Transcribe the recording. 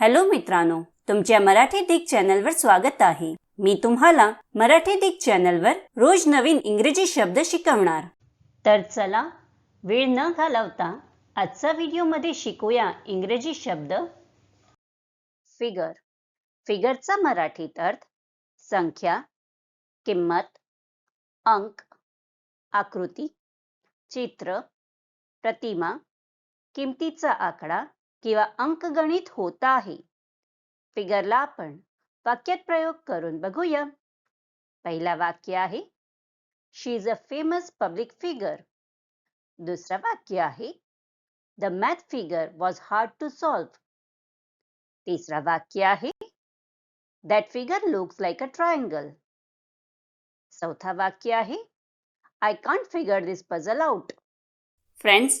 Hello मित्रांनो तुमच्या मराठी दिग चॅनलवर स्वागत आहे. मी तुम्हाला मराठी दिग चॅनलवर रोज नवीन इंग्रजी शब्द शिकवणार. तर चला वेळ न घालवता आजचा व्हिडिओमध्ये शिकूया इंग्रजी शब्द. फिगर. फिगरचा मराठीत अर्थ संख्या किंमत अंक आकृती चित्र प्रतिमा किमतीचा आकडा किंवा अंकगणित होत आहे. फिगरला आपण वाक्यात प्रयोग करून बघूया. पहिला वाक्य आहे she is a famous public figure दुसरा वाक्य आहे the math figure was hard to solve तिसरा वाक्य आहे that figure looks like a triangle चौथा वाक्य आहे I can't figure this puzzle out friends